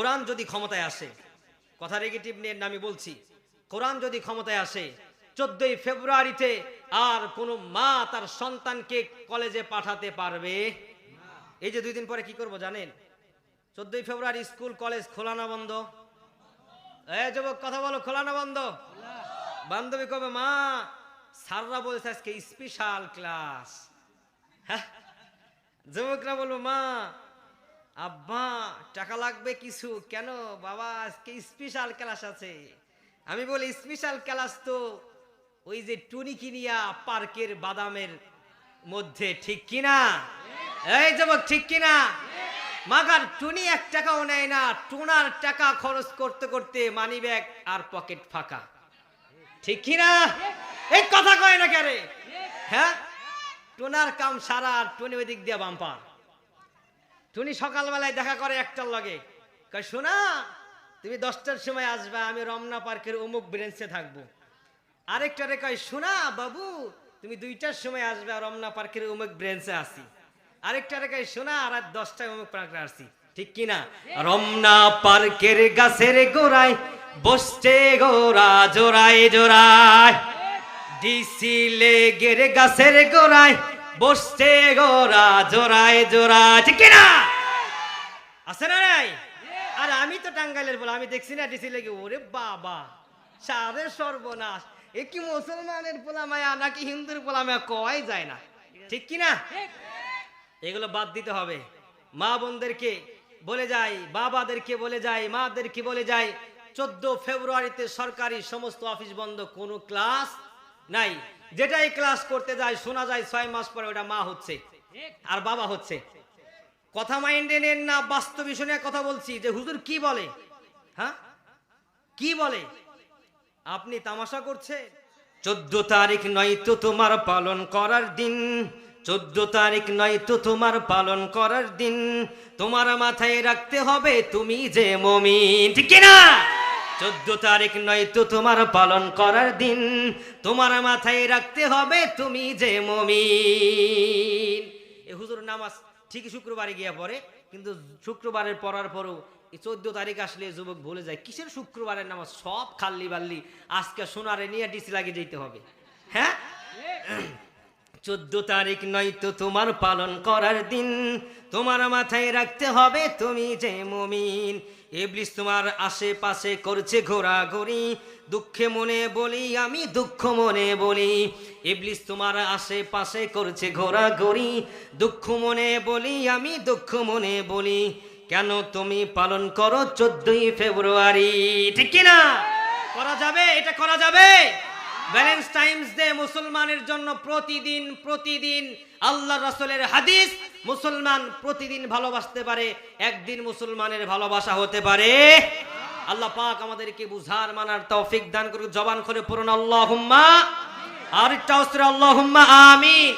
কোরআন যদি ক্ষমতায় আসে, কথা নেগেটিভ নিয়ে আমি বলছি, কোরআন যদি ক্ষমতায় আসে, চোদ্দই ফেব্রুয়ারিতে আর কোনো মা তার সন্তানকে কলেজে পাঠাতে পারবে? এই যে দুই দিন পরে কি করব জানেন? চোদ্দই ফেব্রুয়ারি স্কুল, কলেজ খোলা না বন্ধ? এ যুবক, কথা বলো, খোলা না বন্ধ? বান্ধবী কবে, মা? সাররা বলছে আজকে স্পেশাল ক্লাস হ্যাঁ? যুবকরা বলব, মা আব্বা, টাকা লাগবে কিছু? কেন? বাবা, আজকে স্পেশাল ক্লাস আছে। আমি বলি স্পেশাল ক্লাস তো ওই যে টুনি কিনিয়া পার্কের বাদামের মধ্যে, ঠিক কিনা? এই যুবক, ঠিক কিনা? মাগার, টুনি এক টাকাও নেয় না। টুনার টাকা খরচ করতে করতে মানি ব্যাগ আর পকেট ফাঁকা। ঠিক কিনা? এই কথা কয় না কেন হ্যাঁ? টুনার কাম সারা আর টুনি ওই দিক দিয়ে বাম্পার টুনি সকালবেলায় দেখা করে একটার লগে। কয় শোনা তুমি দশটার সময় আসবে, আমি রমনা পার্কের অমুক ব্রেঞ্চে থাকব। আরেকটারে কয় শোনা বাবু, তুমি দুইটার সময় আসবে, আর রমনা পার্কের অমুক ব্রেঞ্চে আসি আরেকটারে কয় শোনা আর দশটায় অমুক পার্কে আসি ঠিক কিনা রমনা পার্কের গাছের গোড়ায় বসছে গোড়া জোড়ায় জোড়ায়। ডিসি লেগের গাছের গোড়ায় বসছে গোরা জোড়ায় জোড়া ঠিক কিনা? আছে না নাই? আর আমি তো টাঙ্গাইলের বলে আমি দেখছি না ডিসি লেগে ওরে বাবা সারে সর্বনাশ। এ কি মুসলমানের পোলামায়া নাকি হিন্দুর পোলামায়া কয় যায় না। ঠিক কি না এগুলো বাদ দিতে হবে। মা বোনদেরকে বলে যাই বাবাদেরকে বলে যাই মাদেরকে বলে যাই চোদ্দ ফেব্রুয়ারিতে সরকারি সমস্ত অফিস বন্ধ কোনো ক্লাস নাই। যেটাই ক্লাস করতে যায়, শোনা যায়, ছয় মাস পরে ওটা মা হচ্ছে আর বাবা হচ্ছে। কথা মাইন্ডে নেন না, বাস্তব শুনে কথা বলছি, যে হুজুর কি বলে? হ্যাঁ? কি বলে? আপনি তামাশা করছে চোদ্দ তারিখ নয় তো তোমার পালন করার দিন। চোদ্দ তারিখ নয় তো তোমার পালন করার দিন। তোমার মাথায় রাখতে হবে তুমি যে মমিন। ঠিক না চোদ্দ তারিখ নয় তো তোমার পালন করার দিন। তোমার মাথায় রাখতে হবে তুমি যে মমিন। এ হুজুর নামাজ ঠিকই শুক্রবারে গিয়া পড়ে, কিন্তু শুক্রবারের পড়ার পরও চোদ্দ তারিখ আসলে যুবক ভুলে যায়, কিসের শুক্রবারের নামাজ? সব খাল্লি বাল্লি, আজকে সোনারে নিয়ে ডিসি লাগিয়ে যেতে হবে। হ্যাঁ? চোদ্দ তারিখ নয় তো তোমার পালন করার দিন, তোমার মাথায় রাখতে হবে তুমি যে মমিন। এবলিস তোমার আশেপাশে করছে ঘোরাঘুরি। দুঃখে মনে বলি, আমি দুঃখ মনে বলি। এবলিস তোমার আশেপাশে করছে ঘোরাঘুরি। দুঃখ মনে বলি, আমি দুঃখ মনে বলি। কেন তুমি পালন করো চোদ্দই ফেব্রুয়ারি? ঠিক কিনা করা যাবে, এটা করা যাবে। ব্যালেন্স টাইমস ডে মুসলমানের জন্য প্রতিদিন প্রতিদিন আল্লাহ রাসূলের হাদিস মুসলমান প্রতিদিন ভালোবাসতে পারে, একদিন মুসলমানের ভালোবাসা হতে পারে। আল্লাহ পাক আমাদেরকে বুঝার, মানার তৌফিক দান করুক। জবান করে পড়ুন, আল্লাহুম্মা আর একটা অস্ত্র আল্লাহুম্মা, আমিন।